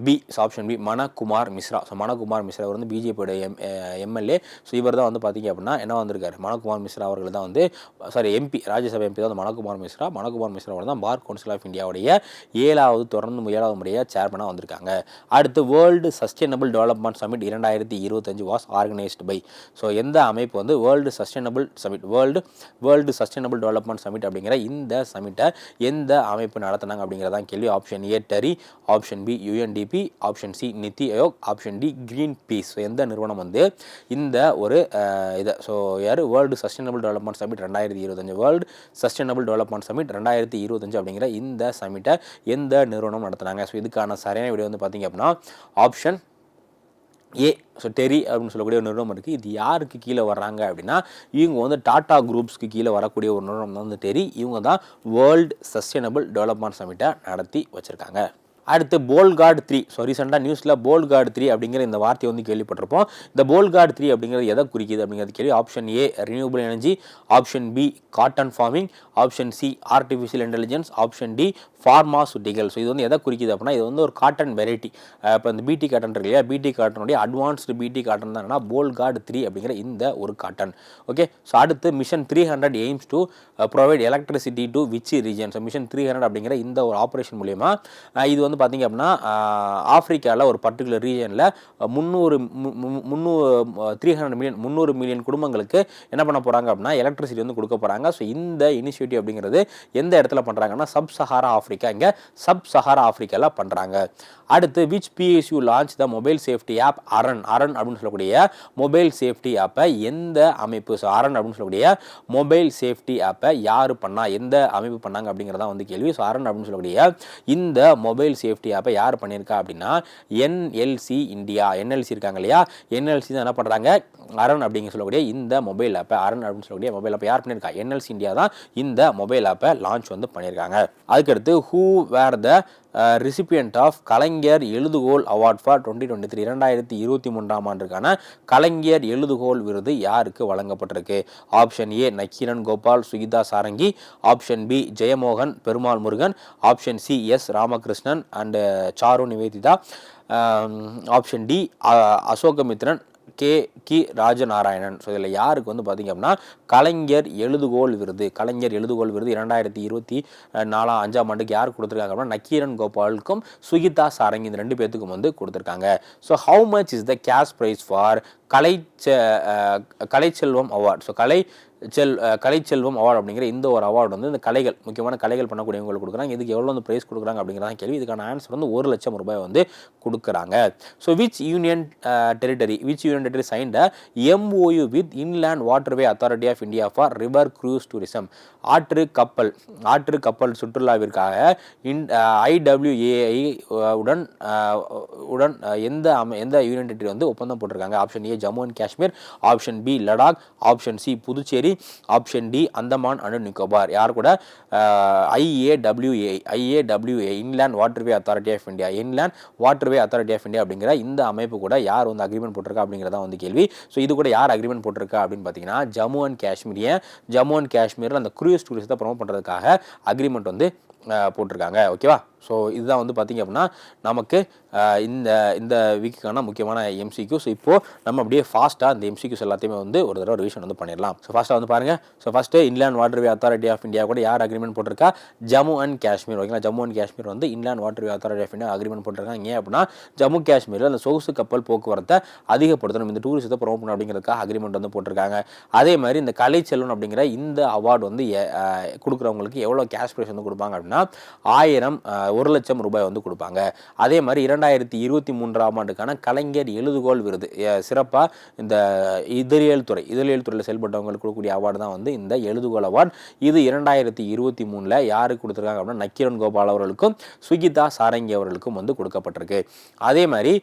B option B Manan Kumar Mishra. So Manan Kumar Mishra அவர் வந்து பிஜேபியோட எம் எம்எல்ஏ ஸோ இவர் தான் வந்து பார்த்தீங்க அப்படின்னா என்ன வந்திருக்காரு? மணக்குமார் மிஸ்ரா அவர்கள் தான் வந்து சாரி எம்பி ராஜ்யசபா எம்பி தான் வந்து மணக்குமார் மிஸ்ரா. மனகுமார் மிஸ்ரா அவர் தான் பார் கவுன்சில் ஆஃப் இந்தியாவுடைய ஏழாவது தொடர்ந்து ஏழாவது முறையாக சேர்மனாக வந்திருக்காங்க. அடுத்து வேர்ல்டு சஸ்டைனபிள் டெவலப்மெண்ட் சமிட் இரண்டாயிரத்தி இருபத்தஞ்சு வாஸ் ஆர்கனைஸ்டு பை ஸோ எந்த அமைப்பு வந்து world sustainable summit world world sustainable development summit அப்படிங்கிற இந்த சமிட்டை எந்த அமைப்பு நடத்தினாங்க அப்படிங்கிறதான் கேள்வி. Option A TERI option B UN option C NITI Aayog option D Greenpeace எந்த நிறுவனம் வந்து இந்த ஒரு இதை ஸோ யார்? வேர்ல்டு சஸ்டைனபிள் டெவலப்மெண்ட் சமிட் ரெண்டாயிரத்தி இருபத்தஞ்சு. வேர்ல்டு சஸ்டைனபிள் டெவலப்மெண்ட் சமிட் ரெண்டாயிரத்தி இருபத்தஞ்சு அப்படிங்கிற இந்த சமிட்டை எந்த நிறுவனம் நடத்துனாங்க? ஸோ இதுக்கான சரியான வீடியோ வந்து பார்த்திங்க அப்படின்னா ஆப்ஷன் ஏ ஸோ டெரி அப்படின்னு சொல்லக்கூடிய ஒரு நிறுவனம் இருக்குது இது யாருக்கு கீழே வர்றாங்க அப்படின்னா இவங்க வந்து டாடா குரூப்ஸ்க்கு கீழே வரக்கூடிய ஒரு நிறுவனம் தான் வந்து டெரி இவங்க தான் வேர்ல்டு சஸ்டைனபிள் டெவலப்மெண்ட் சமிட்டை நடத்தி வச்சுருக்காங்க. அடுத்து போல் கார்டு த்ரீ ஸோ ரீசெண்டாக நியூஸில் போல் கார்டு த்ரீ அப்படிங்கிற இந்த வார்த்தையை வந்து கேள்விப்பட்டிருப்போம். இந்த போல் கார்டு த்ரீ அப்படிங்கிறது எதை குறிக்கிது அப்படிங்கிறது கேள்வி. Option A renewable energy option B cotton farming option C artificial intelligence option D pharmaceutical so இது வந்து எதை குறிக்கிது அப்படின்னா இது வந்து ஒரு காட்டன் வெரைட்டி இப்போ இந்த பிடி காட்டன் இருக்கு இல்லையா? பிடி காட்டனுடைய அட்வான்ஸ்டு பிடி காட்டன் தான் என்னன்னா போல்கார்டு த்ரீ அப்படிங்கிற இந்த ஒரு காட்டன் ஓகே ஸோ அடுத்து mission three hundred aims to provide electricity to which region so mission three hundred அப்படிங்கிற இந்த ஒரு ஆப்ரேஷன் மூலயமா இது வந்து பார்த்தீங்க அப்படின்னா ஆஃப்ரிக்காவில் ஒரு பர்டிகுலர் ரீஜனில் முந்நூறு முந்நூறு த்ரீ ஹண்ட்ரட் மில்லியன் முந்நூறு மில்லியன் குடும்பங்களுக்கு என்ன பண்ண போகிறாங்க அப்படின்னா எலக்ட்ரிசிட்டி வந்து கொடுக்க போகிறாங்க ஸோ இந்த இனிஷியேட்டிவ் அப்படிங்கிறது எந்த இடத்துல பண்ணுறாங்கன்னா சப் சஹாரா ஆஃப்ரிக்கா இங்கே சப் சஹாரா ஆஃப்ரிக்காவில் பண்ணுறாங்க அடுத்து which PSU launch the mobile safety app Aran Aran அப்படின்னு சொல்லக்கூடிய மொபைல் சேஃப்டி ஆப்பை எந்த அமைப்பு? ஸோ அரண் அப்படின்னு சொல்லக்கூடிய மொபைல் சேஃப்டி ஆப்பை யார் பண்ணால் எந்த அமைப்பு பண்ணாங்க அப்படிங்கிறதான் வந்து கேள்வி. ஸோ அரண் அப்படின்னு சொல்லக்கூடிய இந்த மொபைல் சேஃப்டி சேஃப்டி ஆப்பை யார் பண்ணியிருக்கா அப்படின்னா என்எல்சி இந்தியா என்எல்சி இருக்காங்க இல்லையா? என்எல்சி தான் என்ன பண்ணுறாங்க அரண் அப்படிங்க சொல்லக்கூடிய இந்த மொபைல் ஆப்பை அரண் அப்படின்னு சொல்லக்கூடிய மொபைல் ஆப்பை யார் பண்ணியிருக்கா என்எல்சி இந்தியா தான் இந்த மொபைல் ஆப்பை லான்ச் வந்து பண்ணியிருக்காங்க அதுக்கடுத்து who were the recipient of Kalaignar Ezhuthukol award for twenty twenty three இரண்டாயிரத்தி இருபத்தி மூன்றாம் ஆண்டுக்கான கலைஞர் எழுதுகோல் விருது யாருக்கு வழங்கப்பட்டிருக்கு? Option A Nakkeeran Gopal Sukitha Sarangi. Option B Jeyamohan Perumal Murugan. Option C S Ramakrishnan and Charu Nivedita. Option D Ashokamitran. K Ki Rajanarayanan. So இதில் யாருக்கு வந்து பார்த்திங்க அப்படின்னா கலைஞர் எழுதுகோல் விருது கலைஞர் எழுதுகோல் விருது இரண்டாயிரத்தி இருபத்தி நாலாம் அஞ்சாம் ஆண்டுக்கு யார் கொடுத்துருக்காங்க அப்படின்னா நக்கீரன் கோபாலுக்கும் சுகிதா சாரங்கி இந்த ரெண்டு பேர்த்துக்கும் வந்து கொடுத்துருக்காங்க. So how much is the cash prize for Kalai Kalaichelvam award so Kalai sell Kalaichelvam award அப்படிங்கிற இந்த ஒரு அவார்டு வந்து இந்த கலைகள் முக்கியமான கலைகள் பண்ணக்கூடியவங்களுக்கு கொடுக்குறாங்க. இதுக்கு எவ்வளோ வந்து ப்ரைஸ் கொடுக்குறாங்க அப்படிங்கிறதான் கேள்வி. இதுக்கான ஆன்சர் வந்து ஒரு லட்சம் ரூபாய் வந்து கொடுக்குறாங்க. So which union territory which union territory signed MoU with inland waterway authority of India for river cruise tourism ஆற்று கப்பல் ஆற்று கப்பல் சுற்றுலாவிற்காக இன் ஐடபிள்யூஏஐ உடன் உடன் எந்த அம எந்த யூனியன் டெரிட்டரி வந்து ஒப்பந்தம் போட்டிருக்காங்க? Option A Jammu and Kashmir option B Ladakh option C Puducherry option D Andaman and Nicobar. யார் கூட? IAWA IAWA inland waterway authority of India inland waterway authority of India அப்படிங்கிற இந்த அமைப்பு கூட யார் வந்து அக்ரிமெண்ட் போட்டிருக்கா அப்படிங்கிறதா வந்து கேள்வி. ஸோ இது கூட யார் அக்ரிமெண்ட் போட்டிருக்கா அப்படின்னு பார்த்தீங்கன்னா ஜம்மு அண்ட் காஷ்மீர். ஜம்மு அண்ட் காஷ்மீரில் அந்த குரூஸ் டூரிஸ்ட்டை ப்ரொமோட் பண்ணுறதுக்காக அக்ரிமெண்ட் வந்து போட்டிருக்காங்க. ஓகேவா? ஸோ இதுதான் வந்து பார்த்திங்க அப்படின்னா நமக்கு இந்த இந்த வீக்குக்கான முக்கியமான எம்சிக்யூஸ் இப்போது நம்ம அப்படியே ஃபாஸ்ட்டாக இந்த எம்சிக்யூஸ் எல்லாத்தையுமே வந்து ஒரு தடவை ரிவிஷன் வந்து பண்ணிடலாம். ஸோ ஃபஸ்ட்டாக வந்து பாருங்கள் so first inland waterway authority of India கூட யார் அக்ரிமெண்ட் போட்டிருக்கா? ஜம்மு அண்ட் காஷ்மீர் ஓகேங்களா? ஜம்மு அண்ட் காஷ்மீர் வந்து inland waterway authority of India agreement போட்டிருக்காங்க. ஏன் அப்படின்னா ஜம்மு காஷ்மீரில் அந்த சொகுசு கப்பல் போக்குவரத்தை அதிகப்படுத்தணும். இந்த டூரிசத்தை ப்ரோமோட் பண்ணணும் அப்படிங்கிறதுக்காக அக்ரிமெண்ட் வந்து போட்டிருக்காங்க. அதே மாதிரி இந்த கலை செல்வன் அப்படிங்கிற இந்த அவார்டு வந்து கொடுக்குறவங்களுக்கு எவ்வளோ கேஷ் ப்ரைஸ் வந்து கொடுப்பாங்க அப்படின்னா ஆயிரம் ஒரு லட்சம் ரூபாய் வந்து கொடுப்பாங்க. அதே மாதிரி இரண்டாயிரத்தி இருபத்தி மூன்றாம் ஆண்டுக்கான கலைஞர் எழுதுகோள் விருது. சிறப்பாக இந்த இதழியல் துறை இதழியல் துறையில் செயல்பட்டவங்களுக்கு கொடுக்கக்கூடிய அவார்டு தான் வந்து இந்த எழுதுகோல் அவார்டு இது இரண்டாயிரத்தி இருபத்தி மூணில் யாருக்கு கொடுத்துருக்காங்க அப்படின்னா நக்கீரன் கோபால் அவர்களுக்கும் சுகிதா சாரங்கி அவர்களுக்கும் வந்து கொடுக்கப்பட்டிருக்கு. அதே மாதிரி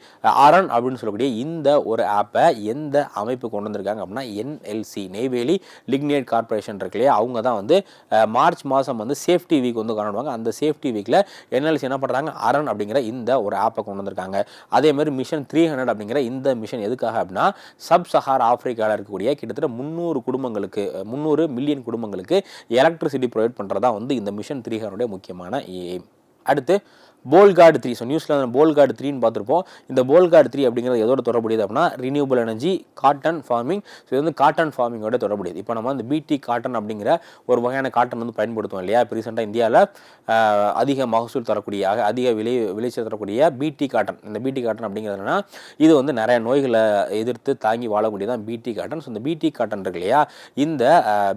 அரண் அப்படின்னு சொல்லக்கூடிய இந்த ஒரு ஆப்பை எந்த அமைப்பு கொண்டு வந்திருக்காங்க அப்படின்னா என்எல்சி நெய்வேலி லிக்னேட் கார்பரேஷன் இருக்கு இல்லையா? அவங்க தான் வந்து மார்ச் மாதம் வந்து சேஃப்டி வீக் வந்து பண்ணுவாங்க. அந்த சேஃப்டி வீக்கில் என்எல்சி என்ன பண்ணுறாங்க அரண் அப்படிங்கிற இந்த ஒரு ஆப்பை கொண்டு வந்திருக்காங்க. அதே மாதிரி மிஷன் த்ரீ ஹண்ட்ரட் அப்படிங்கிற இந்த மிஷன் எதுக்காக அப்படின்னா சப் சஹார் ஆஃப்ரிக்காவில் இருக்கக்கூடிய கிட்டத்தட்ட முந்நூறு குடும்பங்களுக்கு முந்நூறு மில்லியன் குடும்பங்களுக்கு எலக்ட்ரிசிட்டி ப்ரொவைட் பண்ணுறதா வந்து இந்த மிஷன் த்ரீ ஹண்ட்ரடைய முக்கியமான எய்ம் அடுத்து போல் கார்டு த்ரீ ஸோ நியூஸில் போல் கார்டு த்ரீன்னு பார்த்துருப்போம். இந்த போல் கார்டு த்ரீ அப்படிங்கிறது எதோட தொடர்புடையது அப்படின்னா renewable energy cotton farming so இது வந்து காட்டன் ஃபார்மிங்கோட தொடர்புடையது. இப்போ நம்ம வந்து பிடி காட்டன் அப்படிங்கிற ஒரு வகையான காட்டன் வந்து பயன்படுத்துவோம் இல்லையா? இப்போ ரீசெண்டாக இந்தியாவில் அதிக மகசூல் தரக்கூடிய அதிக விளை விளைச்சல் தரக்கூடிய பிடி காட்டன் இந்த பிடி காட்டன் அப்படிங்கிறதுனா இது வந்து நிறைய நோய்களை எதிர்த்து தாங்கி வாழக்கூடியதான் பிடி காட்டன் ஸோ இந்த பிடி காட்டன் இருக்கு இல்லையா? இந்த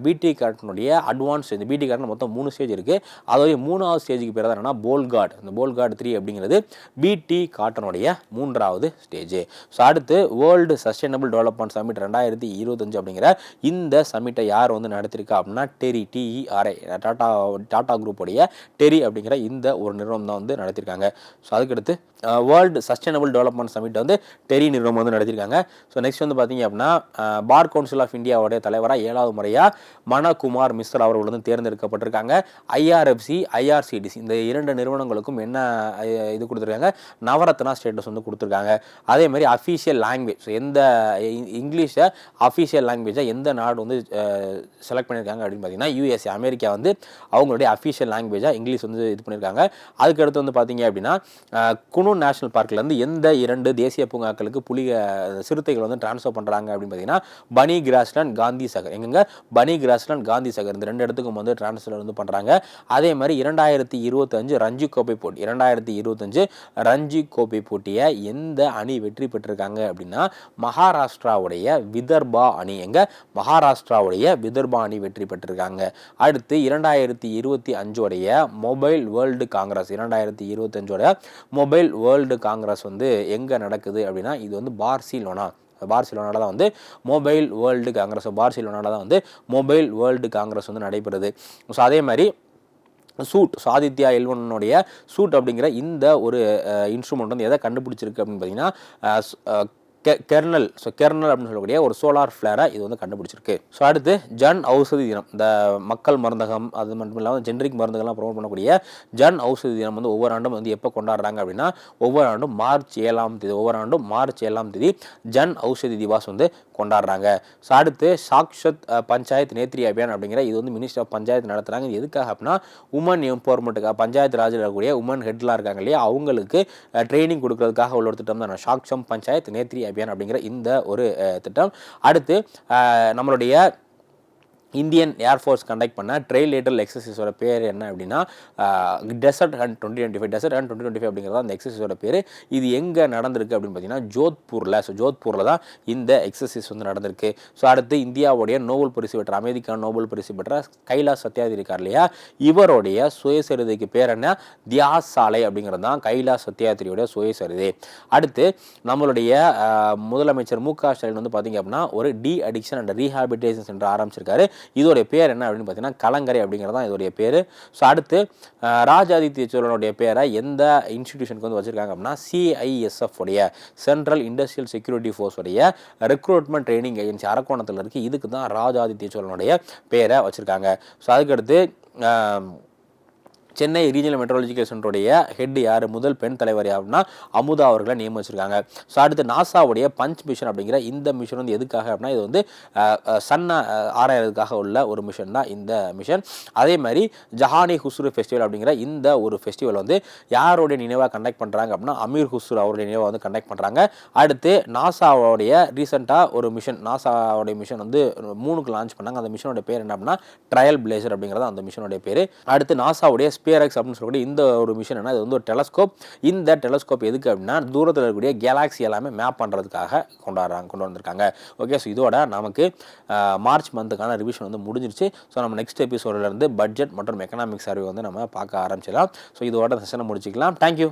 பிடி காட்டனுடைய அட்வான்ஸ் இந்த பிடி காட்டன் மொத்தம் மூணு ஸ்டேஜ் இருக்குது அதோடைய மூணாவது ஸ்டேஜுக்கு பேர் தான் என்னன்னா போல்கார்டு இந்த போல்கார்டு த்ரீ அப்படிங்கிறது பிடி காட்டனுடைய மூன்றாவது ஸ்டேஜ் ஸோ அடுத்து வேர்ல்டு சஸ்டைனபிள் டெவலப்மெண்ட் சமிட் ரெண்டாயிரத்தி இருபத்தஞ்சு அப்படிங்கிற இந்த சமிட்டை யார் வந்து நடத்திருக்கா அப்படின்னா டெரி டிஇஆர்ஐ டாடா டாடா குரூப்புடைய டெரி அப்படிங்கிற இந்த ஒரு நிறுவனம் தான் வந்து நடத்திருக்காங்க. ஸோ அதுக்கடுத்து வேர்ல்டு சஸ்டைனபிள் டெவலப்மெண்ட் சமிட் வந்து டெரி நிறுவனம் வந்து நடத்திருக்காங்க. ஸோ நெக்ஸ்ட் வந்து பார்த்தீங்க அப்படின்னா பார் கவுன்சில் ஆஃப் இந்தியாவுடைய தலைவராக ஏழாவது முறையாக மணகுமார் மிஸ்ரா அவர்கள் வந்து தேர்ந்தெடுக்கப்பட்டிருக்காங்க. ஐஆர்எஃப்சி ஐஆர்சிடிசி இந்த இரண்டு நிறுவனங்களுக்கும் என்ன இது கொடுத்துருக்காங்க. நவரத்னா ஸ்டேட்டஸ் வந்து கொடுத்துருக்காங்க. அதே மாதிரி அஃபீஷியல் லாங்குவேஜ் எந்த இங்கிலீஷை அஃபீஷியல் லாங்குவேஜாக எந்த நாடு வந்து செலக்ட் பண்ணியிருக்காங்க அப்படின்னு பார்த்தீங்கன்னா யூஎஸ்ஏ அமெரிக்கா வந்து அவங்களுடைய அஃபீஷியல் லாங்குவேஜாக இங்கிலீஷ் வந்து இது பண்ணியிருக்காங்க. அதுக்கடுத்து வந்து பார்த்தீங்க அப்படின்னா குனு நேஷனல் பார்க்லேருந்து எந்த இரண்டு தேசிய பூங்காக்களுக்கு புலி சிறுத்தைகள் வந்து ட்ரான்ஸ்ஃபர் பண்ணுறாங்க அப்படின்னு பார்த்தீங்கன்னா பனி கிராஸ்லேண்ட் காந்தி சகர். எங்கெங்க? பனி கிராஸ்லேண்ட் காந்தி சகர் இந்த ரெண்டு இடத்துக்கும் வந்து ட்ரான்ஸ்ஃபர் வந்து பண்ணுறாங்க அதே மாதிரி இரண்டாயிரத்தி இருபத்தஞ்சு ரஞ்சி கோப்பை போட்டி இரண்டாயிரத்தி இருபத்தஞ்சு ரஞ்சி கோப்பை போட்டியை எந்த அணி வெற்றி பெற்றிருக்காங்க அப்படின்னா மகாராஷ்டிராவுடைய விதர்பா அணி. எங்க? மகாராஷ்டிராவுடைய விதர்பா அணி வெற்றி பெற்றிருக்காங்க. அடுத்து இரண்டாயிரத்தி இருபத்தி அஞ்சோடைய மொபைல் வேர்ல்டு காங்கிரஸ் இரண்டாயிரத்தி இருபத்தஞ்சோட மொபைல் வேர்ல்டு காங்கிரஸ் வந்து எங்கே நடக்குது அப்படின்னா இது வந்து பார்சிலோனா. பார்சிலோனால தான் வந்து மொபைல் வேர்ல்டு காங்கிரஸ் பார்சிலோனால தான் வந்து மொபைல் வேர்ல்டு காங்கிரஸ் வந்து நடைபெறுது. ஸோ அதே மாதிரி சூட் சாதித்யா எல்வனுடைய சூட் அப்படிங்கிற இந்த ஒரு இன்ஸ்ட்ருமெண்ட் வந்து எதை கண்டுபிடிச்சிருக்கு அப்படின்னு பார்த்தீங்கன்னா கெ- கெர்னல் ஸோ கெர்னல் அப்படின்னு சொல்லக்கூடிய ஒரு சோலார் ஃப்ளேரை இது வந்து கண்டுபிடிச்சிருக்கு. ஸோ அடுத்து ஜன் ஔஷதி தினம். இந்த மக்கள் மருந்தகம் அது மட்டும் இல்லாமல் ஜென்ரிக் மருந்துகள்லாம் ப்ரொமோட் பண்ணக்கூடிய ஜன் ஔஷதி தினம் வந்து ஒவ்வொரு ஆண்டும் வந்து எப்போ கொண்டாடுறாங்க அப்படின்னா ஒவ்வொரு ஆண்டும் மார்ச் ஏழாம் தேதி ஒவ்வொரு ஆண்டும் மார்ச் ஏழாம் தேதி ஜன் ஔஷதி திவாஸ் வந்து கொண்டாடுறாங்க. ஸோ அடுத்து சாக்ஷத் பஞ்சாயத்து நேத்ரி அபியான் அப்படிங்கிற இது வந்து மினிஸ்டர் ஆஃப் பஞ்சாயத்து நடத்துகிறாங்க இது எதுக்காக அப்படின்னா உமன் எம்பவர்மெண்ட்டுக்காக பஞ்சாயத்து ராஜில் இருக்கக்கூடிய உமன் ஹெட்லாம் இருக்காங்க இல்லையா அவங்களுக்கு ட்ரைனிங் கொடுக்கறதுக்காக உள்ள ஒரு திட்டம் தான். சாக்ஷம் பஞ்சாயத்து நேத்ரி அபியான் அப்படிங்கிற இந்த ஒரு திட்டம். அடுத்து நம்மளுடைய இந்தியன் ஏர்ஃபோர்ஸ் கண்டக்ட் பண்ண ட்ரெயில் லேட்டல் எக்ஸசைஸோட பேர் என்ன அப்படின்னா desert hunt twenty twenty five desert hunt twenty twenty five அப்படிங்கிறது அந்த எக்ஸசைஸோட பேர். இது எங்கே நடந்திருக்கு அப்படின்னு பார்த்தீங்கன்னா ஜோத்பூரில். ஸோ ஜோத்பூரில் தான் இந்த எக்ஸசைஸ் வந்து நடந்திருக்கு. ஸோ அடுத்து இந்தியாவுடைய நோபல் பரிசு பெற்ற அமெரிக்கா நோபல் பரிசு பெற்ற கைலாஷ் சத்யாதி இருக்கார் இல்லையா? இவருடைய சுயசரிதைக்கு பேர் என்ன? தியாஸ் சாலை அப்படிங்கிறது தான் கைலாஷ் சத்யாதிரியோட சுயசரிதை. அடுத்து நம்மளுடைய முதலமைச்சர் மு க ஸ்டாலின் வந்து பார்த்தீங்க அப்படின்னா ஒரு de addiction and rehabilitation centre ஆரம்பிச்சிருக்காரு. இதோடைய பேர் என்ன அப்படின்னு பார்த்தீங்கன்னா கலங்கரை அப்படிங்கிறது தான் இதோடைய பேர். ஸோ அடுத்து ராஜாதித்ய சோழனுடைய பேரை எந்த இன்ஸ்டிடியூஷனுக்கு வந்து வச்சுருக்காங்க அப்படின்னா சிஐஎஸ்எஃப் உடைய சென்ட்ரல் இண்டஸ்ட்ரியல் செக்யூரிட்டி ஃபோர்ஸ் உடைய ரெக்ரூட்மெண்ட் ட்ரைனிங் ஏஜென்சி அரக்கோணத்தில் இருக்குது இதுக்கு தான் ராஜாதித்ய சோழனுடைய பேரை வச்சுருக்காங்க. ஸோ அதுக்கடுத்து சென்னை ரீஜனல் மெட்ரோலஜிக்கல் சென்டருடைய ஹெட் யார்? முதல் பெண் தலைவர் யாருன்னா அமுதா அவர்களை நியமிச்சிருக்காங்க. ஸோ அடுத்து நாசாவுடைய பஞ்ச் மிஷன் அப்படிங்கிற இந்த மிஷன் வந்து எதுக்காக அப்படின்னா இது வந்து சன்னை ஆராயறதுக்காக உள்ள ஒரு மிஷன் தான் இந்த மிஷன் அதே மாதிரி ஜஹானி ஹுஸ்ரு ஃபெஸ்டிவல் அப்படிங்கிற இந்த ஒரு ஃபெஸ்டிவல் வந்து யாருடைய நினைவாக கண்டக்ட் பண்ணுறாங்க அப்படின்னா அமீர் ஹுஸ்ரு அவருடைய நினைவாக வந்து கண்டக்ட் பண்ணுறாங்க அடுத்து நாசாவுடைய ரீசெண்டாக ஒரு மிஷன் நாசாவுடைய மிஷன் வந்து மூணுக்கு லான்ச் பண்ணாங்க. அந்த மிஷனோட பேர் என்ன அப்படின்னா ட்ரையல் பிளேசர் அப்படிங்கிறது அந்த மிஷனுடைய பேர். அடுத்து நாசாவுடைய ஸ்பியரக்ஸ் அப்படின்னு சொல்லக்கூடிய இந்த ஒரு மிஷின் என்ன இது வந்து ஒரு டெலஸ்கோப் இந்த டெலஸ்கோப் எதுக்கு அப்படின்னா தூரத்தில் இருக்கக்கூடிய கேலாக்ஸி எல்லாமே மேப் பண்ணுறதுக்காக கொண்டாடுறாங்க கொண்டு வந்திருக்காங்க. ஓகே ஸோ இதோட நமக்கு மார்ச் மந்த்துக்கான ரிவிஷன் வந்து முடிஞ்சிருச்சு. ஸோ நம்ம நெக்ஸ்ட் எபிசோட்லேருந்து பட்ஜெட் மற்றும் எக்கனாமிக் சர்வே வந்து நம்ம பார்க்க ஆரம்பிச்சிடலாம். ஸோ இதோட செஷனை முடிச்சிக்கலாம். தேங்க்யூ